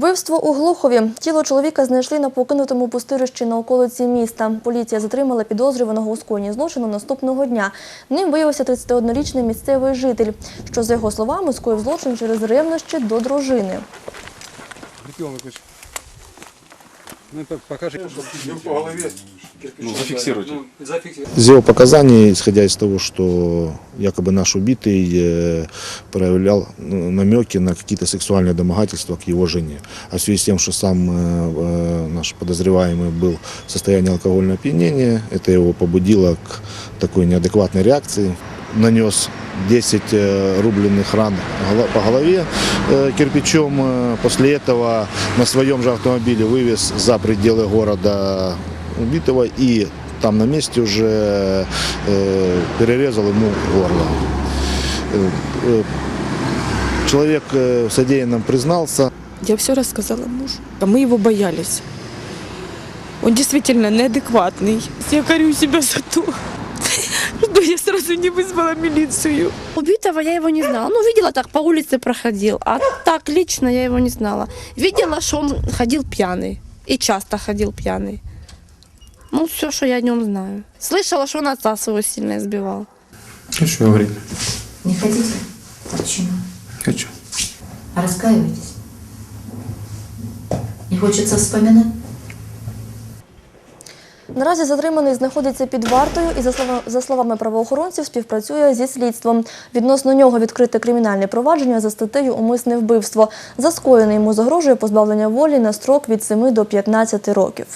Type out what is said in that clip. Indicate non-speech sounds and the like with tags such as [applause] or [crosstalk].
Вбивство у Глухові. Тіло чоловіка знайшли на покинутому пустирищі на околиці міста. Поліція затримала підозрюваного у скоєнні злочину наступного дня. Ним виявився 31-річний місцевий житель, що, за його словами, скоїв злочин через ревнощі до дружини. Ребенок покажи. Ну, по- покажи Ну, зафиксируйте. Из его показаний, исходя из того, что якобы наш убитый э, проявлял ну, намеки на какие-то сексуальные домогательства к его жене. А в связи с тем, что сам э, э, наш подозреваемый был в состоянии алкогольного опьянения, это его побудило к такой неадекватной реакции. Нанес 10 э, рубленых ран голо- по голове э, кирпичом. Э, После этого на своем же автомобиле вывез за пределы города убитого и там на месте уже э, перерезал ему горло. Э, э, Человек э, в содеянном признался. Я все рассказала мужу. А мы его боялись. Он действительно неадекватный. Я корю себя за то, [laughs] что я сразу не вызвала милицию. Убитого я его не знала. Ну, видела, так по улице проходил. А так лично я его не знала. Видела, что он ходил пьяный. И часто ходил пьяный. Ну, все, что я о нем знаю. Слышала, что он отца своего сильно избивал. Хочу говорить. Не хотите? Почему? Хочу. А раскаиваетесь? Не хочется вспоминать? Наразі затриманий знаходиться під вартою і, за слова- за словами правоохоронців, співпрацює зі слідством. Відносно нього відкрите кримінальне провадження за статтею Умисне вбивство. За скоєне йому загрожує позбавлення волі на строк від 7 до 15 років.